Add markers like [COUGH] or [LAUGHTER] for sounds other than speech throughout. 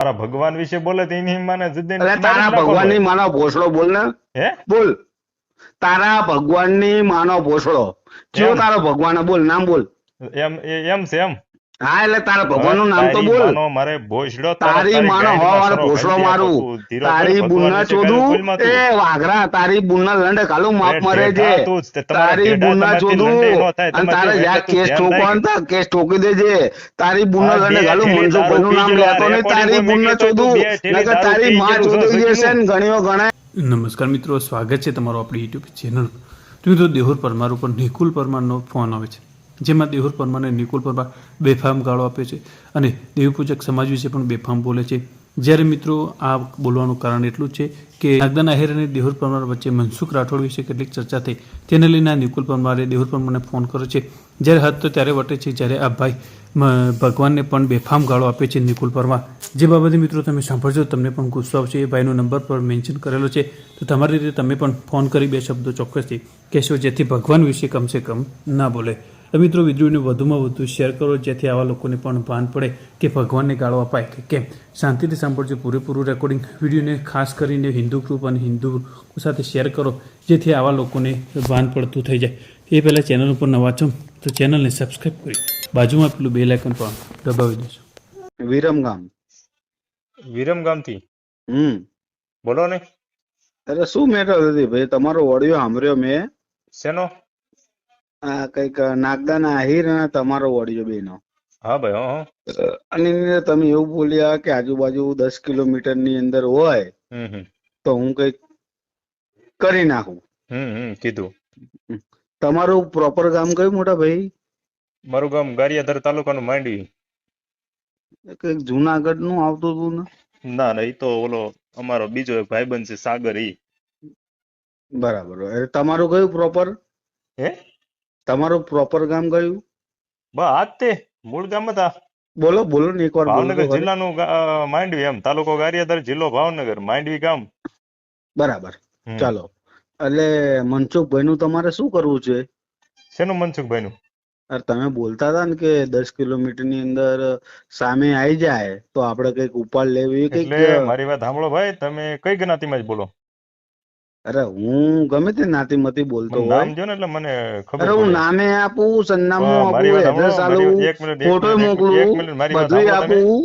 તારા ભગવાન વિશે બોલે તો એની માને જુદી એટલે તારા ભગવાનની માનો ભોસડો બોલ ને. હે? બોલ. તારા ભગવાનની માનો ભોસડો. કયો તારો ભગવાન બોલ નામ બોલ. એમ એમ છે એમ? હા એટલે તારા ભગવાનનું નામ તો તારી બોલ. માનો મારે ભોસડો તારો માનો ગાંઠમાં હો વાર ભોસડો મારું. તારી બુના ચોદું એ વાઘરા તારી બુના લંડે કાલું માપ મરે છે. તારી બુના થાય. અને તારે જ્યાં કેસ તું તા કેસ ઠોકી દેજે. તારી બુના લંડે કાલું ઠેલી નું નામ લેતો નહીં. તારી બુના ચોદું નકર તારી માં ચોદું જશે ને ઘણીઓ ગણાય નમસ્કાર મિત્રો સ્વાગત છે તમારું આપણી યુટ્યુબ ચેનલ. તો મિત્રો દેહુર પરમાર ઉપર નિકુલ પરમારનો ફોન આવે છે. જેમાં દેહુર પરમારને નિકુલ પરમાર બેફામ ગાળો આપે છે અને દેવી પૂજક સમાજ વિશે પણ બેફામ બોલે છે. જ્યારે મિત્રો, આ બોલવાનું કારણ એટલું છે કે નાગદાન આહિર અને દેહુર પરમાર વચ્ચે મનસુખ રાઠોડ વિશે કેટલીક ચર્ચા થઈ. તેને લઈને નિકુલ પરમારે દેહુર પરમારને ફોન કર્યો છે. જ્યારે હદ તો ત્યારે વટે છે, જ્યારે આ ભાઈ ભગવાનને પણ બેફામ ગાળો આપે છે નિકુલ પરમાર. જે બાબતે મિત્રો તમે સાંભળજો, તમને પણ ગુસ્સો આવશે. એ ભાઈનો નંબર પર મેન્શન કરેલો છે. તો તમારી રીતે તમે પણ ફોન કરી બે શબ્દો ચોક્કસથી કહેશો, જેથી ભગવાન વિશે કમસે કમ ના બોલે. મિત્રો વિડીયોને વધુમાં વધુ શેર કરો જેથી આવા લોકોને પણ ભાન પડે કે ભગવાનને ગાળો અપાય કે કેમ? શાંતિથી સાંભળજો પૂરેપૂરું રેકોર્ડિંગ વિડીયોને ખાસ કરીને હિન્દુ ગ્રુપ અને હિન્દુ સાથે શેર કરો જેથી આવા લોકોને ભાન પડતું થઈ જાય. એ પહેલાં ચેનલ ઉપર નવા છો તો ચેનલને સબસ્ક્રાઈબ કરી બાજુમાં પેલું બે લાઇકન પણ દબાવી દેજો. વિરમગામ વિરમગામથી હમ. બોલો ને. અરે શું મેટર હતી ભાઈ? તમારો ઓડિયો સાંભળ્યો મેં. શેનો? આ કંઈક નાગદાના આહિર અને તમારો ઓડિયો બેનો. હા ભાઈ હં. અને તમે એવું બોલ્યા કે આજુબાજુ દસ કિલોમીટરની અંદર હોય તો હું કંઈક કરી નાખું. કીધું. તમારું પ્રોપર ગામ કયું મોટા ભાઈ? મારું ગામ ગારિયાધર તાલુકાનું માંડવી કંઈક જુનાગઢનું આવતું હતું ને? ના ના એ તો ઓલો અમારો બીજો એક ભાઈબંધ છે સાગર ઈ. બરાબર. તમારું કયું પ્રોપર હે? તમારું પ્રોપર ગામ કયું? બા આજ તે મૂળ ગામ હતા. બોલો બોલો ને એકવાર ભાવનગર જિલ્લાનું માંડવી એમ. તાલુકો ગારિયાધર જિલ્લો ભાવનગર માંડવી ગામ. બરાબર. ચાલો. એટલે મનસુખભાઈ નું તમારે શું કરવું છે? શેનું મનસુખભાઈ નું અરે તમે બોલતા હતા ને કે દસ કિલોમીટરની અંદર સામે આવી જાય તો આપણે કંઈક ઉપાડ લેવી કઈ એટલે મારી વાત સાંભળો ભાઈ તમે કઈ જ્ઞાતિમાં જ બોલો? અરે હું ગમે તે નાતીમતી બોલતો હોય નામ જો ને એટલે મને ખબર અરે હું નામે આપું સરનામું આપું એડ્રેસ આલું ફોટો મોકલું તમે. આપું.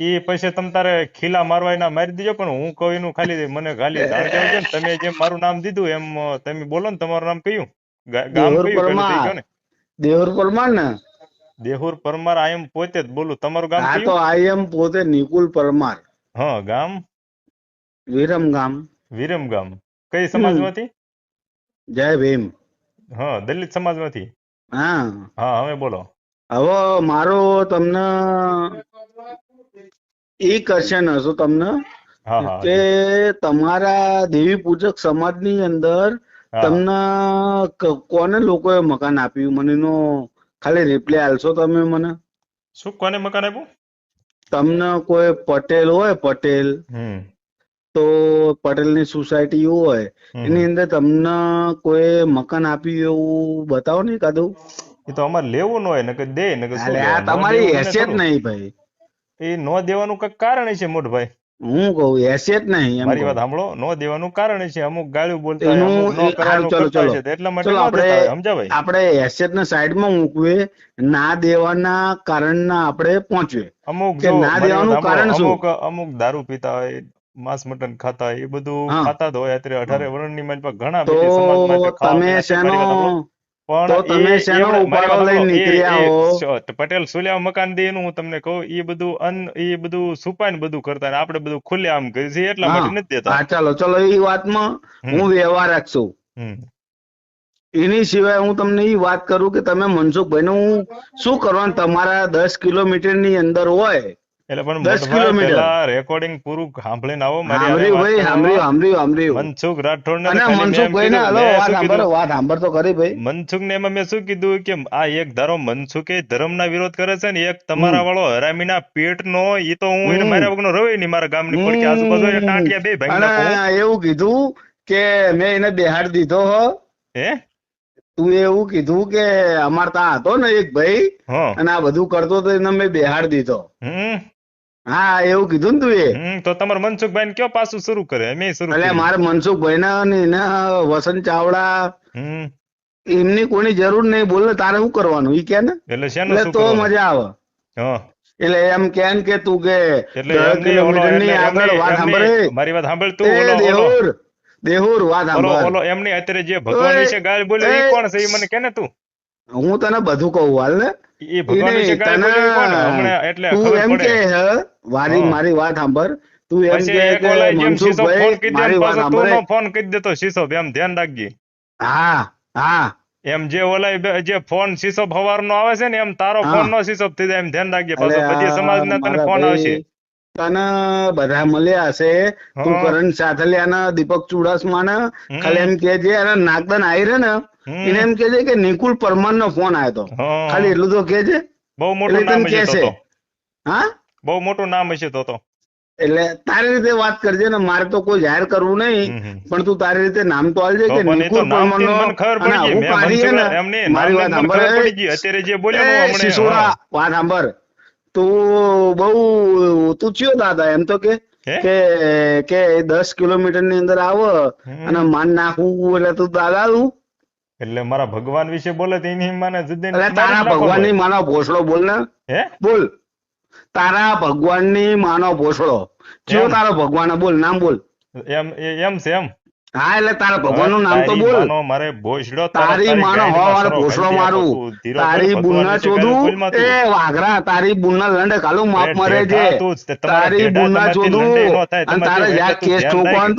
એ પૈસે તમ તારે ખીલા મારવા એના મારી દીજો પણ હું કહું એનું ખાલી મને ખાલી [LAUGHS] છે તમે જેમ મારું નામ દીધું એમ તમે બોલો ને તમારું નામ કયું? ગામ કયું? પેલું પરમાર. ને? પરમાર ને? દેહુર પરમાર આઈ એમ પોતે જ બોલું. તમારું ગામ તો આઈ એમ પોતે નિકુલ પરમાર. હા ગામ? વિરમ ગામ. વિરમ ગામ. કઈ સમાજમાંથી? જય ભીમ. હા દલિત સમાજમાંથી? હા. હા હવે બોલો. હવે મારો તમને એ ક્વેશ્ચન હશે તમને કે તમારા દેવી પૂજક સમાજની અંદર તમને કોને લોકોએ મકાન આપ્યું? મને એનો ખાલી રિપ્લાય આલશો તમે મને. શું કોને મકાન આપ્યું? તમને કોઈ પટેલ હોય પટેલ. તો પટેલની સોસાયટી હોય એની અંદર તમને કોઈ મકાન આપ્યું એવું બતાવો ને કાદું એ તો અમારે લેવું ન હોય ને કે દે ને કે આ તમારી હેસિયત નહીં ભાઈ. એ ન દેવાનું કઈ કારણ છે મોટભાઈ. હું કહું હેસિયત નહીં મારી વાત સાંભળો ન દેવાનું કારણ છે અમુક ગાળ્યું બોલતા ચલો, ચલો. એટલા માટે આપણે આપણે હેસિયત ને સાઈડમાં મૂકવે ના દેવાના કારણના આપણે પહોંચવે. અમુક ના દેવાનું કારણ શું? અમુક અમુક દારૂ પીતા હોય માંસ મટન ખાતા એ બધું ખાતા જ હોય અત્યારે અઢારે વર્ણની માં ઘણા તમે. શેનો? પટેલ સુલ્યા મકાન દે હું તમને કહું એ બધું અન એ બધું છુપાઈને બધું કરતા ને આપણે બધું ખુલ્લે આમ કરીએ છીએ એટલા માટે નથી દેતા હા ચાલો ચલો એ વાતમાં. હું વ્યવહાર રાખશું. એની સિવાય હું તમને એ વાત કરું કે તમે મનસુખભાઈ નું શું કરવાનું તમારા દસ કિલોમીટરની અંદર હોય એટલે પણ. પહેલા રેકોર્ડિંગ પૂરું સાંભળીને આવો મારી હારે સાંભળ્યું વાત ભાઈ કરવામાં. સાંભળ્યું સાંભળ્યું સાંભળ્યું. મનસુખ મનસુખભાઈ ને હલો વાત સાંભળો વાત સાંભળ તો ખરી ભાઈ. મનસુખને એમાં મેં શું કીધું કે આ એક ધારો મનસુખે ધર્મના વિરોધ કરે છે ને એક તમારા વાળો હરામીના પેટનો ઈ તો હું એને મારા વગરનો રવે નહીં મારા ગામની પડકી આજુબાજુ ટાંટિયા બે ભાઈ એવું કીધું કે મેં એને બેહાડ દીધો હો. હે? તું એવું કીધું કે અમાર ત્યાં હતો ને એક ભાઈ અને આ બધું કરતો તો એને મેં બેહાડ દીધો. હમ. હા એવું કીધું ને તું એ. હમ તો તમારે મનસુખભાઈ કયો પાછું શરૂ કરે? અમે શરૂ એટલે મારે મનસુખભાઈ ના ને એના વસંત ચાવડા હમ. એમની કોની જરૂર નહીં બોલે તારે શું કરવાનું? ઈ કે ને? એટલે તો મજા આવે. હા. એટલે એમ કે કે તું કે આગળ વાત સાંભળે. મારી વાત સાંભળ તું દેહુર દેહુર વાત સાંભળ. એમની અત્યારે જે ભગવાન વિશે ગાળ એ, કોણ છે? એ મને કે ને તું? હું તને બધું કહું હાલ ને? એ ભગવાન ઈ વિશે નહીં, ગાળ તને બોલ્યો એ કોણ હમણાં એટલે તું એમ કે હે, મારી વાત સાંભળ. તું એમ કે કે ઓલા જેમ શીશો ફોન મનસુખભાઈ દે મારી ને વાત સાંભળે. ફોન કરી દેતો શીશો એમ ધ્યાન રાખજે. હા હા. એમ જે ઓલા જે ફોન શીશો ફવારનો આવે છે ને એમ તારો ફોન નો શીશો થઈ જાય એમ ધ્યાન રાખજે. પાછો બધી સમાજના તને ફોન આવશે. તને બધા મળ્યા હશે. તું કરણ કરણ સાથલિયાના દીપક ચુડાસમા ને ખાલી એમ કે છે અને નાગદાન આયરે ને એને એમ કે છે કે નિકુલ પરમાર નો ફોન આવ્યો હતો ખાલી એટલું તો કે છે બહુ મોટું નામ હશે. હા? બહુ મોટું નામ હશે તો તો. એટલે તારી રીતે વાત કરજે ને મારે તો કોઈ જાહેર કરવું નહીં. પણ તું તારી રીતે નામ તો આલજે કે નિકુલ પરમારનો અને હું ને. મારી વાત સાંભળ. અત્યારે જે બોલ્યો ને. વાત સાંભળ. તું બહુ તું ચિયો દાદા એમ તો કે કે કે દસ કિલોમીટરની અંદર આવો અને માન નાખવું એટલે તું દાદા તું. એટલે મારા ભગવાન વિશે બોલે તો એની માને જુદી તારા ભગવાનની માનો ભોસડો બોલ ને. હે? બોલ. તારા ભગવાનની માનો ભોસડો. જો તારો ભગવાન બોલ નામ બોલ. એમ એમ છે એમ? હા એટલે તારા ભગવાનનું નામ તો બોલ. મારે ભોસડો તારી માનો ગાડીમાં હવાર ભોસડો મારું. તારી કર, બુના ચોદું ગાડી બોલમાં તું. એ વાઘરા તારી બુના લંડે કાલું માપ મરે છે. તારી ઢેઢા બુના ચોદું લંડે નો થાય. અને તારે જ્યાં કેસ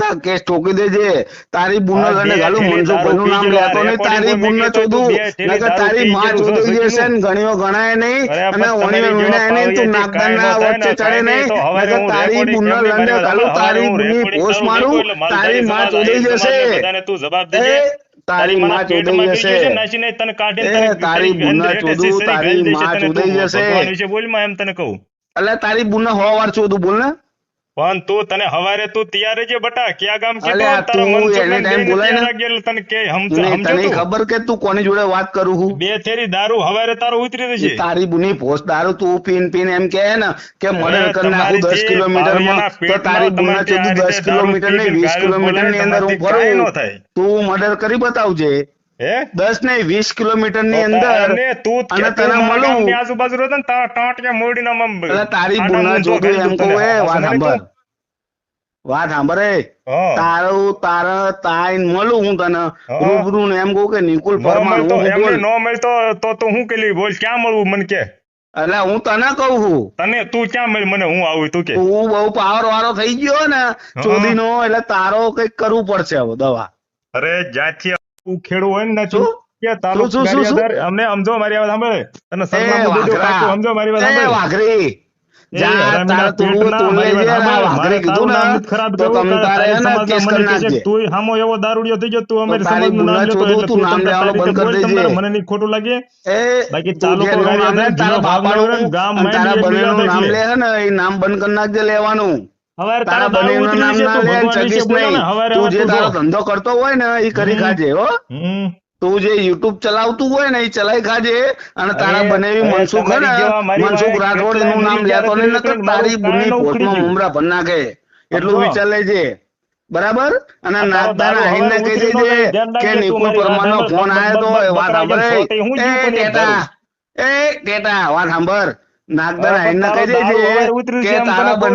તા કેસ ઠોકી દેજે. તારી બુના આ લંડે કાલું થેલી મનસુખભાઈનું નામ લેતો નહીં તારી રેકોર્ડિંગ બુના ચોદું કીધું તું બે થેલી નકર તારી માં ગયેલું જશે ને ઘણીઓ ગણાય નહીં. અને ઓણીઓ તમારી નહીં તું પાવડિયાથી નાગદાનના વચ્ચે ચડે નહીં. નકર તારી recording બુના લંડે મારી કાલું તારી હું બુની પોસ મારું તારી માં આહિર જશે. બધાને તું જવાબ દેજે. તારી માં ચોદાઈ જશે. નાસીને તને કાઢીને તને તારી ચોદું, તારી માં ચોદાઈ જશે. બોલમાં એમ તને કહું. એટલે તારી બુના હો વાર ચોદું બોલ ને. પણ તું તને હવારે તું તૈયાર રહેજે બટા. ક્યાં ગામ કીધું તારો તું મનસુખ ને time બોલાય ને? તને કે હમ- તને ખબર કે તું કોની જોડે વાત કરું હું? બે થેરી દારૂ હવારે તારો ઉતરી જશે તારી બુની પોસ દારૂ તું પીન પીન એમ કે ને કે મર્ડર કરી નાખું તમારી દસ જે કિલોમીટરમાં તો તારી બુના આ દસ કિલોમીટર ને પીને વીસ ગાળું કિલોમીટરની અંદર હું ફરું. થાય. તું મર્ડર કરી બતાવજે. હે? દસ ને વીસ કિલોમીટરની અંદર તારને તું અને તું તને મળું. આજુબાજુ રહેતો ને તારા ટાંટિયા મોરડીના આમ એટલે તારી આડા બુના મૂંઝો એમ કહું એ વાત સાંભળ વાત સાંભળ તારું તાર તાઈન મળું હું તને. રૂબરૂ ને એમ કહું કે નિકુલ ન પરમાર હું એમને ન મળતો તો તો હું કેલી બોલ ક્યાં મળવું મને કે? એટલે હું તને કહું છું. તને તું ક્યાં મળી? મને હું આવું તું કે? તું બહુ પાવર વાળો થઈ ગયો ને ચોદીનો એટલે તારો કંઈક કરવું પડશે હવે દવા. અરે જ્યાંથી તું ખેડૂ હોય ને? ગારિયાધાર, અમને સમજો મારી વાત સાંભળે? તને સમજો મારી વાત મને છે, ખોટું લાગે? બાકી નામ બંધ કરી નાખજે લેવાનું. હવારે તારા તારા દારૂ ઉતરી છે, તું ભગવાન વિશે ચગીશ ને, હવારે તું જે તારો ધંધો કરતો હોય ને એ કરી ખાજે હો. તું જે યુટ્યુબ ચલાવતું હોય ને એ ચલાવી ખાજે. અને તારા બનેવી મનસુખ ને મનસુખ રાઠોડ એનું નામ લેતો તારી બુની ન ગયું. મુમરા ભર નાખે. એટલું. વિચાર લેજે બરાબર? અને નાગદાના હવે કહી દેજે નો કે નિકુલ પરમાર નો ફોન આવ્યો તો વાત સાંભળે. એ ટેટા એ ટેટા વાત સાંભળ. નાગદાના કહી દેજે કે તારા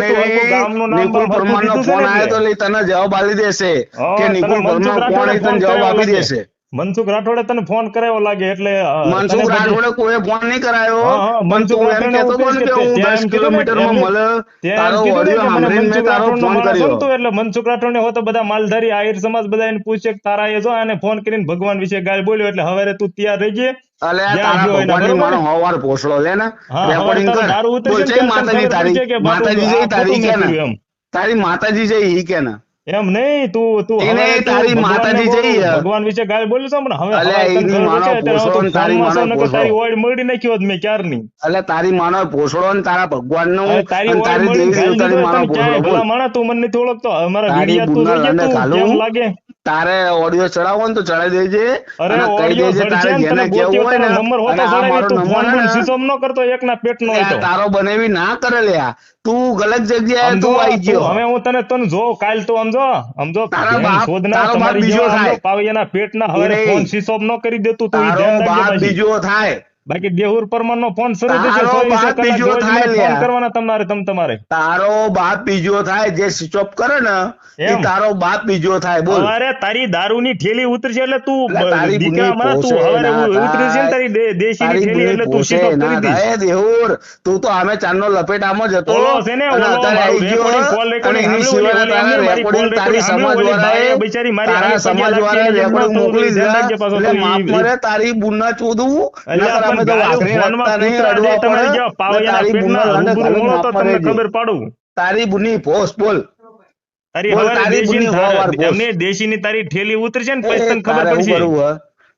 નિકુલ ફોન આવ્યો તો એટલે. તને જવાબ દેશે. કે નિકુલ મનસુખ પરમાર કોણ રાઠોડે એ તને ફોન જવાબ આપી લાગે. દેશે. મનસુખ રાઠોડે તને ફોન કરાવ્યો લાગે એટલે મનસુખ રાઠોડે કોઈ ફોન નહીં કરાયો. મનસુખ એમ કહેતો હતો કે હું ત્યાં દસ એમ કીધું ને, કિલોમીટરમાં મળે તારો ઓડિયો સાંભળીને મેં તારો ફોન કર્યો. હતો એટલે મનસુખ રાઠોડને હો તો બધા માલધારી આહિર સમાજ બધા એને પૂછે તારા એ જો આને ફોન કરીને ભગવાન વિશે ગાળ બોલ્યો એટલે હવે તું તૈયાર રહેજે અલે તારા ભગવાનની બરોબર? હવાર ભોસડો લે ને. રેકોર્ડિંગ કર. તારે બોલ છે માતાજી તારી કે માતાજી તારી ને? એમ. તારી માતાજી છે ઈ કે ને. એમ નહીં તું તું એને તારી માતાજી જઈ ભગવાન વિશે ગાળ બોલ્યો છો પણ હવે અલે એની માનો ને તારી માનો પોસડો તારી ઓડ મળી નાખ્યો હોત મેં ક્યારની? અલે તારી માનો પોસડો ને તારા ભગવાનનું નો તારી તારી દેવી ગાળ માનો પોસડો બોલ. ભલા તું મને નથી ઓળખતો. હવે મારા તારી વિડિયા તું. કેમ લાગે? તારે ઓડિયો ચડાવો ને તો ચડાવી દેજે. અરે ઓડિયો જેને કેવું હોય ને નંબર હોતો આ તું ફોન પણ હે ને, કરતો એકના પેટનો પેટ નો તો. તારો બનેવી ના કરે લ્યા તું ગલત જગ્યાએ તું આવી ગયો. હવે હું તને તને જો કાલ તું સમજો સમજો તારા બાપ- તારો બાપ બીજો થાય. પાવી એના પેટના હવે. ફોન સ્વિચ ન કરી દેતું તું ધ્યાન રાખજે બીજો થાય. બાકી દેહુર પરમારનો ફોન શરૂ થશે ફોન કરવાના તમારે તમ તમારે. તારો બાપ બીજો થાય જે સ્વિચ ઓફ કરે ને એ તારો બાપ બીજો થાય બોલ. અરે તારી દારૂની ઠેલી ઉતરશે એટલે તું દીકરામાં તું હવારે ઉતરશે ને તારી દેશી ની ઠેલી એટલે તું સ્વિચ ઓફ કરી દઈશ. એ દેહુર. તું તો આમે ચાંદનો લપેટામાં જ હતો. ઓલો છે ને, અને ઓલો આવી ગયો recording, call એની સિવાય ઓલી તારા સમાજ વાળાએ બિચારી મારી સમાજ વાળાએ મોકલી દે એટલે માફ મરે તારી બુનના ચોદવું તો વાઘરી રાખતા નહીં, પડે. તારી તો તમને ખબર પાડું. તારી બુની પોસ્ટ બોલ. તારી બોલ, હવારે તારી ઠેલી ઉતરશે ને પછી તને ખબર પડશે?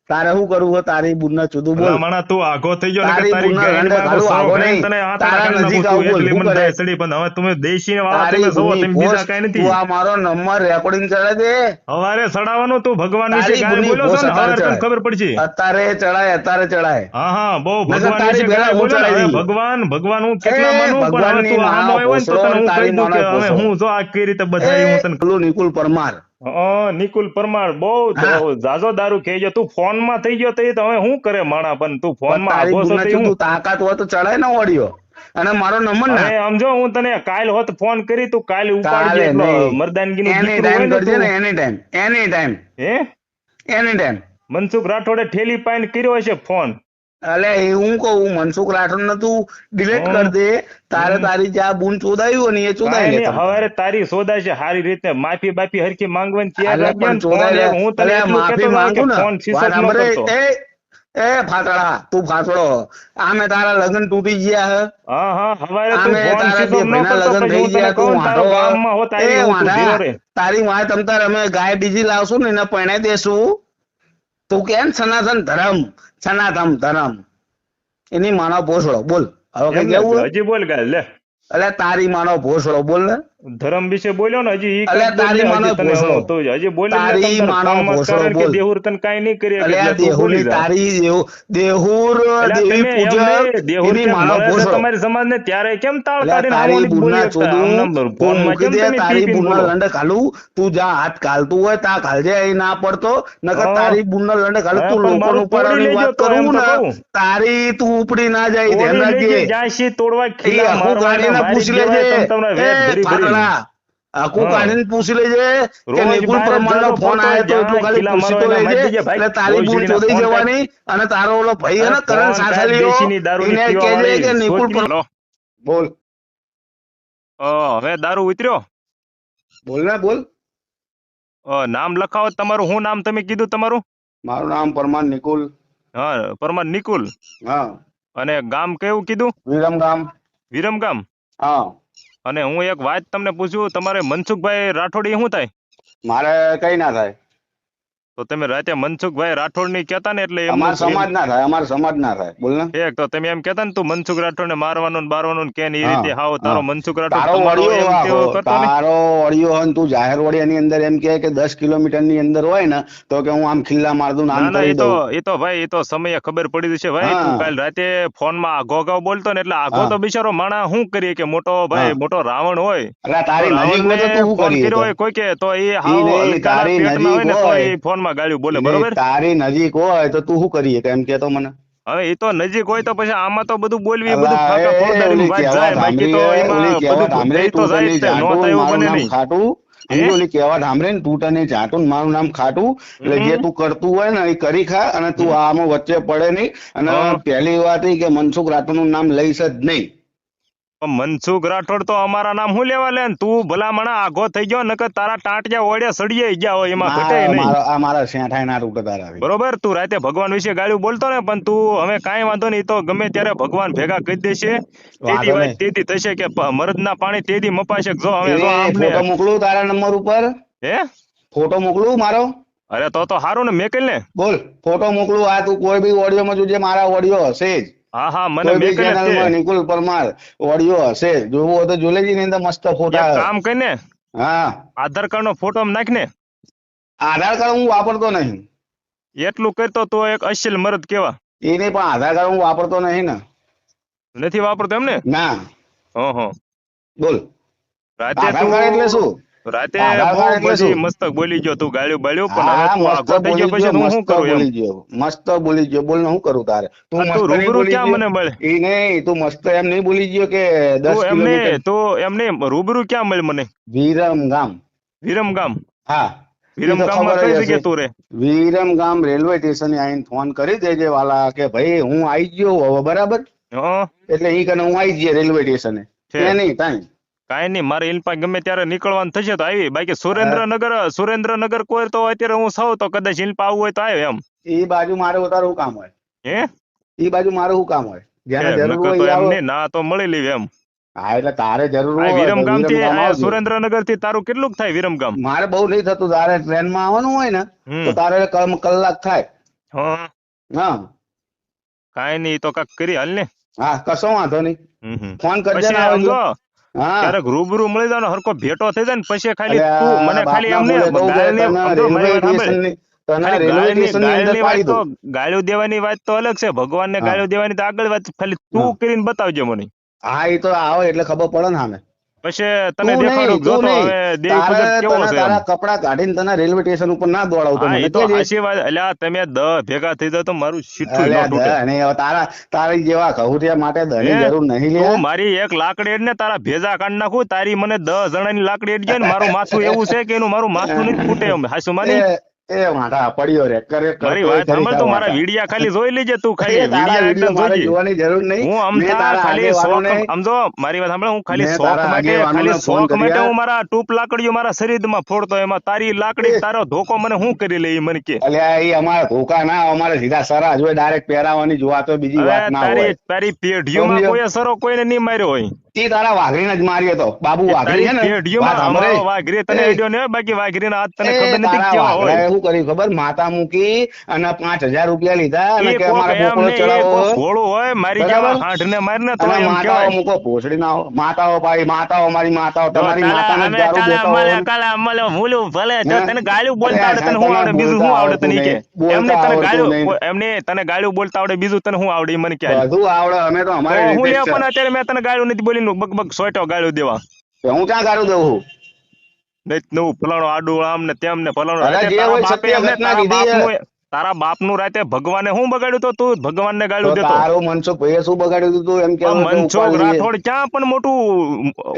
તારે શું કરવું? તારી બુનના ચુદું બોલ. હમણાં તું આઘો થઈ ગયો ને તારી નહીં. તને આ તારા નજીક આવું બોલ, એટલે મને? થાય પણ હવે તમે દેશી વાળા તમે બુની તમે બીજા કઈ નથી. તું આ મારો નંબર રેકોર્ડિંગ ચડે દે. હવારે સડાવવાનું તું ભગવાન વિશે તારી બોલો છો ને હવારે તને ખબર પડશે. અત્યારે ચડાય અત્યારે ચડાય. હા હા બહુ ભગવાન વિશે ને. ચડાવી દઈશ. ભગવાન ભગવાન હું કેટલા માનું? પણ હવે તું આમ માનો આવ્યો ને તો તને હું કહી દઉં કે હવે હું જો આ કઈ રીતે બધાય હું તને નિકુલ પરમાર. નિકુલ પરમાર બહુ જાજો દારૂ ખાઈ ગયો તું ફોનમાં થઈ ગયો તઈ તમે શું કરે માણા પણ? તું ફોનમાં છો હું? તાકાત હોય તો ચડાય ને ઓડિયો. અને મારો નંબર ના. સમજો હું તને કાલ હોત ફોન કરી તું કાલ ઉપાડજે એટલો નહીં. મર્દાનગીનું એની ટાઈમ કરજે ને એની ટાઈમ એની ટાઈમ હે? એની ટાઈમ મનસુખ રાઠોડે ઠેલી પાઈને કર્યો હશે ફોન. એ હું કહું મનસુખ રાઠોડ ને તું ડિલીટ કરી દે. તારે તારી જે આ બૂન ચોદાયું ને એ ચોદાઈ લે હવે તારી સોદા છે સારી રીતે માફી બાફી હરખી માંગવાની તૈયાર અલે રાખજે ચોદાઈ લે. હું તને માફી માંગુ ને. ફોન વાત ન કરતો. એ એ ફાતડા તું ફાટડો. આમે તારા લગન તૂટી ગયા હે. હા હા હવારે તું ફોન તારા બે ન કરતો લગ્ન થઈ ગયા તું તારો વાંઢો. ગામમાં હું તું ધીરો વાંઢા રે. તારી વાય તમ તાર અમે ગાય બીજી લાવશું ને એને પરણાઈ દેશું. તું કેમ સનાતન ધર્મ? સનાતન ધર્મ. એની માનો ભોસડો બોલ. હવે કઈ કેવું? હજી બોલ ગાય લે. એટલે તારી માનો ભોસડો બોલ ને. ધર્મ વિશે બોલ્યો ને હજી ઈ ને, હજી તને ભોસડો. હું તો હજી બોલે ને તારી તમ તારે માનો ફોનમાં જ ભોસડો કારણ કે બોલ. દેહુર તને કાંઈ નહીં કરી દેહુર દેહુર છે તમારી સમાજને ત્યારે કેમ તાળ કાઢીને તું જા હાથ કાલતું હોય તા ખાલજે અહીં ના પડતો. નકર તારી બુન લંડે ખાલું હા, તું લોકો તોડી વાત કરું ને તારી તું ઉપડી ના જાય ધ્યાન રાખજે. જ્યાં શી તોડવા ખીલા મારવાના, પૂછી લેજે ફાટડા આખું કાઢીને પૂછી લેજે કે બારે પરમારનો ફોન આવ્યો તો એટલું ખાલી પૂછી તો લેજે. એટલે તારી ભૂલ ચોદાઈ જવાની અને તારો ઓલો ભાઈ હે ને કરણ દારૂની એને કહેજે કે નિકુલ પર બોલ. હવે દારૂ ઉતર્યો? બોલ ને બોલ. નામ લખાવો તમારું શું નામ તમે કીધું તમારું? મારું નામ પરમાન નિકુલ. હા પરમાન નિકુલ. હા. અને ગામ કેવું કીધું? વિરમગામ. વિરમગામ? હા. અને હું એક વાત તમને પૂછું, તમારે મનસુખભાઈ રાઠોડી શું થાય? મારે કઈ ના થાય. તો તમે રાતે મનસુખભાઈ રાઠોડની કેતા ને એટલે અમાર સમાજ ના થાય અમાર સમાજ ના થાય. બોલ ને. એક તો તમે એમ કેતા ને તું મનસુખ રાઠોડ ને મારવાનો ને બારવાનો ને કે ને એ રીતે હાવ તારો મનસુખ રાઠોડ તારો તમારો એમ તેવો કરતો ને. તારો વડિયો હોય તું જાહેર વડિયાની અંદર એમ કે કે 10 કિલોમીટરની અંદર હોય ને તો કે હું આમ ખિલ્લા માર દઉં ના આમ કરી એ તો દઉં. એ તો ભાઈ એ તો સમયે ખબર પડી જશે ભાઈ. તું કાલ રાતે ફોનમાં આઘો આઘો બોલતો ને એટલે આઘો તો બિચારો માણા શું કરીએ કે મોટો ભાઈ મોટો રાવણ હોય. તારી નજીક હોય તો તું શું કરીએ કોઈ કે તો એ હાવ તારી નજીક હોય ને તો એ ફોન માં ગાળ્યું બોલે બરોબર? તારી નજીક હોય તો તું શું કરીએ એમ કે તો મને? હવે એ તો નજીક હોય તો પછી આમાં તો બધું બોલવી બધું ફાકા એ વાત જાય બાકી તો એમાં બધું સાંભળી, તો જાય જ તને તે, નો થાય મારું બને નામ નહીં. ખાટું? હે? ઓલી કહેવત સાંભળે ને તું તને જાટું ને મારું નામ ખાટું? એટલે જે તું કરતું હોય ને એ કરી ખા અને તું આમાં વચ્ચે પડે નહીં અને પહેલી વાત એ કે મનસુખ રાઠોડનું નામ લઈશ જ નહીં. પણ મનસુખ રાઠોડ તો અમારા નામ શું લેવા લે તું ભલામણા આઘો થઈ ગયો નકર તારા ટાંટિયા ઓળે સડીએ ગયા હોય એમાં ઘટે નહીં. મારા- શેઠાઈ ના તૂટે તારા. બરોબર? તું રાતે ભગવાન વિશે ગાળ્યું બોલતો ને પણ તું હવે કાંઈ વાંધો નહીં તો ગમે ત્યારે ભગવાન ભેગા કરી દેશે. તેથી વાત નહીં. થશે કે મરદના પાણી તેથી મપાશે જો હવે ફોટો મોકલું તારા નંબર ઉપર? હે? ફોટો મોકલું મારો? અરે તો તો સારું ને મેકલ ને બોલ ફોટો મોકલું. આ તું કોઈ બી ઓડિયો માં જોજે મારા ઓડિયો હશે જ. હા મને નિકુલ પરમાર ઓડિયો હશે જોવો તો જોઈ લેજે ની અંદર મસ્ત ફોટા કામ કરીને હા. આધાર કાર્ડ નો ફોટો નાખ ને આધાર કાર્ડ હું વાપરતો નહીં. એટલું કરતો તો એક અશીલ મરદ કેવા. એ નહીં પણ આધાર કાર્ડ હું વાપરતો નહીં ને. નથી વાપરતો એમ ને. ના ઓહો. હં બોલ. રાતે એટલે શું? રાતે બહુ પછી મસ્તક બોલી ગયો તું ગાળ્યું બાળ્યું પણ હવે તું આગો થઈ ગયો પછી હું શું કરું બોલી ગયો. મસ્ત બોલી ગયો. બોલ હું કરું તારે? તું મસ્ત રૂબરૂ ક્યાં મને મળે એ નહીં તું મસ્ત એમ નહીં બોલી ગયો કે દસ તું એમને કિલોમીટર? તો એમને રૂબરૂ ક્યાં મળે મને? વિરમ ગામ. વિરમ ગામ? હા. વિરમ એ ગામ રેલવે સ્ટેશને આવીને ફોન કરી દેજે વાલા કે ભાઈ હું આવી ગયો હવે બરાબર? એટલે એ કને હું આવી ગયો રેલવે સ્ટેશને. છે. નહીં તાઈ? કાંઈ નહીં મારે ઇલ્પા ગમે ત્યારે નીકળવાનું થશે તો આવી. બાકી સુરેન્દ્રનગર સુરેન્દ્રનગર કોઈ તો અત્યારે હું સૌ તો કદાચ ઇલ્પા આવું હોય તો આવે એમ. એ બાજુ મારે વધારે શું કામ હોય. હે? એ બાજુ મારે શું કામ હોય? જેને જરૂર હોય એમ નહીં ના તો મળી લેવી એમ. હા એટલે તારે જરૂર હોય વિરમથી સુરેન્દ્રનગરથી તારું કેટલું થાય વિરમ ગામ? મારે બહુ નહીં થતું તારે ટ્રેનમાં આવવાનું હોય ને તો તારે કલાક થાય. હા. કાંઈ નહીં તો કાંઈક કરી હાલ ને. હા કશો વાંધો નહીં. ફોન કરજે ને ક્યારેક રૂબરૂ મળી જાવ ને હરકો ભેટો થઈ જાય ને પછી ખાલી તું મને ખાલી એમ ગાળ્યું દેવાની વાત તો અલગ છે ભગવાન ને ગાળ્યું દેવાની તો આગળ વાત ખાલી તું કરીને બતાવજે મને. હા એ તો આવે એટલે ખબર પડે ને સામે. પછી તને દેખાડું જો તો હવે દેવી તારે કેવો છે તારા કપડા કાઢીને તને રેલવે સ્ટેશન ઉપર ના દોડાવતો મને તો કહેજે. વાત. અલ્યા તમે દ ભેગા થઈ જાવ તો મારું શીઠું ન તૂટે અને તારા તારી જેવા કહુટિયા માટે દની જરૂર નહીં લે તું મારી એક લાકડી ને તારા ભેજા કાઢ નાખું તારી મને દસ જણાની લાકડી એડ જાય ને મારું માથું એવું છે કે એનું મારું માથું નહીં ફૂટે એમ. હાસુ માની? એ એ પડ્યો રે કરે મારી વાત સાંભળ તું મારા વિડિયા ખાલી જોઈ લેજે તું ખાલી. વિડિયા એકદમ મારે જોજે. જોવાની જરૂર નહીં. હું તારા ખાલી શોખ સમજો મારી વાત સાંભળ હું ખાલી શોખ માટે ખાલી શોખ માટે હું મારા ટૂપ લાકડીઓ મારા શરીરમાં ફોડતો એમાં તારી લાકડી તારો ધોકો મને હું કરી લે ઈ મને કે. અલ્યા એ અમારા ધોકા ના અમારે સીધા સરા જોઈએ ડાયરેક્ટ પહેરાવાની જોવા તો બીજી વાત ના તારી હોય. તારી પેઢીઓમાં કોઈ સરો કોઈને નહીં માર્યો હોય. ઈ તારા વાઘરીને જ માર્યો હતો બાબુ વાઘરી છે ને? વાઘરી તને આઈડિયો હોય, બાકી વાઘરીના હાથ તને ખબર નથી કેવા હોય. શું કર્યું ખબર? માતા મૂકી અને પાંચ હજાર રૂપિયા લીધા અને કે મારા એ ચડાવો. કોક હોય મારી? જેવા હાંઢને મારીને તો એમ કહેવાય. મૂકો ભોસડી ના માતાઓ ભાઈ માતાઓ મારી માતાઓ તમારી માતા ને દારૂ કાલા હોય. ને. કાલા મળે, ભૂલું ભલે જો તને ગાળ્યું બોલતા આવડે તને શું આવડે? બીજું શું આવડે તને કે? એમને તને ગાળ્યું એમને તને ગાળ્યું બોલતા આવડે બીજું તને શું આવડે? મને કહે બધું આવડે અમે તો અમારે હું લે પણ અત્યારે મેં તને ગાળ્યું નથી બોલીને બગ બગ સોટો ગાળ્યું દેવા. હું ક્યાં ગાળું દઉં છું? નવું ફલાણું આડું આમ ને તેમ ને ફલાણું તારા બાપ બાપનું રાતે ભગવાને શું બગાડ્યું તો તું ભગવાન ને ગાળ્યું દેતો? તારું મનસુખ ભાઈએ શું બગાડ્યું તું એમ કે મનસુખ રાઠોડ ક્યાં પણ મોટું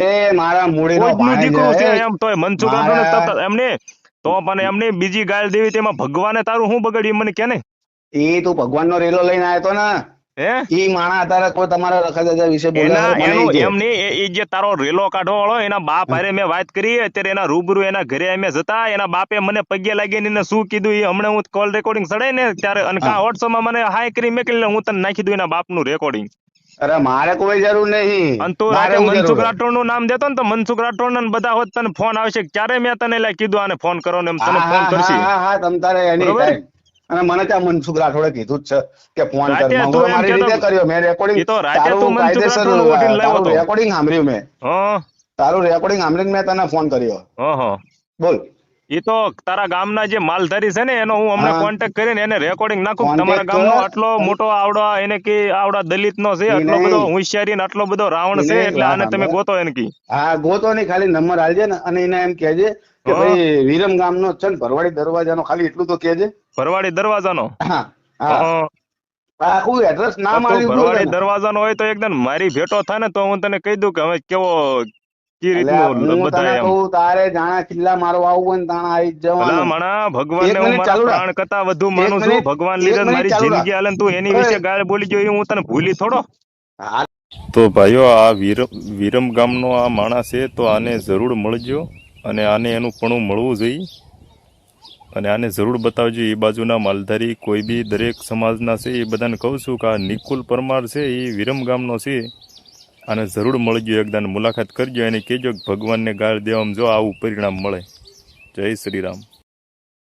એ મારા કોઈનું ભાણેજ દીકરું છે. એમ તોય મનસુખ રાઠોડ એમને તો પણ એમને બીજી ગાળ દેવી તેમાં ભગવાને તારું શું બગાડ્યું મને કે ને એ તું ભગવાનનો રેલો લઈને આવ્યો તો ને. હે માણા અત્યારે કોઈ તમારા રખાદાદા વિશે બોલે એના છે, મને એનું ઈ કે. એમ નહીં એ- એ જે તારો રેલો કાઢો વાળો એના બાપ હારે મેં વાત કરી અત્યારે એના રૂબરૂ એના ઘરે અમે જતા એના બાપે મને પગે લાગીને એને શું કીધું એ હમણાં હું કોલ રેકોર્ડિંગ ચડાય ને ત્યારે અને કા મને હાય કરી મેકલી હું તને નાખી દઉં એના બાપનું રેકોર્ડિંગ અરે મારે કોઈ જરૂર નહીં અને તું રાતે મનસુખ? રાઠોડનું નામ દેતો ને તો મનસુખ રાઠોડ ને બધા હોત તને ફોન આવશે ક્યારે મેં તને કીધું આને ફોન કરો ને એમ તને ફોન કરશે હા, હા, તમ તારે any બરોબર? time. અને મને ત્યાં મનસુખ રાઠોડે કીધું જ છે કે ફોન કર. એમ મારી રીતે કર્યો. મેં રેકોર્ડિંગ તારું તો. રેકોર્ડિંગ સાંભળ્યું મેં. તારું રેકોર્ડિંગ સાંભળીને મેં તને ફોન કર્યો. બોલ. એ તો તારા ગામના જે માલધારી છે ને એનો હું હમણાં કોન્ટેક્ટ કરીને એને રેકોર્ડિંગ નાખું તમારા ગામનો આટલો મોટો આવડા એને કે આવડા દલિત નો છે આટલો બધો હોશિયારી ને આટલો બધો રાવણ છે એટલે આને તમે ગોતો એને કી હા ગોતો નહીં ખાલી નંબર આલજે ને અને એને એમ કહેજે કે ભાઈ વિરમ ગામનો છે ને ભરવાડી દરવાજાનો ખાલી એટલું તો કેજે ભરવાડી દરવાજાનો. આખું એડ્રેસ નામ તું ભરવાડી દરવાજાનો હોય તો એકદમ મારી ભેટો થાય ને તો હું તને કહી દઉં કે હવે કેવો કી રીતનું હું બધાય એમ. તારે જાણા કિલ્લા મારવા આવવું ને તાણા આવી જવાનું. માણા ભગવાનને હું મારા પ્રાણ કરતા વધુ માનું છું. ભગવાન લીધે મારી જિંદગી હાલે તું એની વિશે ગાળ બોલી ગયો હું તને ભૂલી થોડો? તો ભાઈઓ આ વિરમ વિરમ ગામનો આ માણસ છે તો આને જરૂર મળજો. અને આને એનું પણું મળવું જોઈએ. અને આને જરૂર બતાવજો, એ બાજુના માલધારી કોઈ બી દરેક સમાજના છે, એ બધાને કહું છું કે આ નિકુલ પરમાર છે, એ વિરમ ગામનો છે. આને જરૂર મળજો, એકદાન મુલાકાત કરજો એને કહેજો કે ભગવાનને ગાળ દેવામાં જો આવું પરિણામ મળે. જય શ્રી રામ.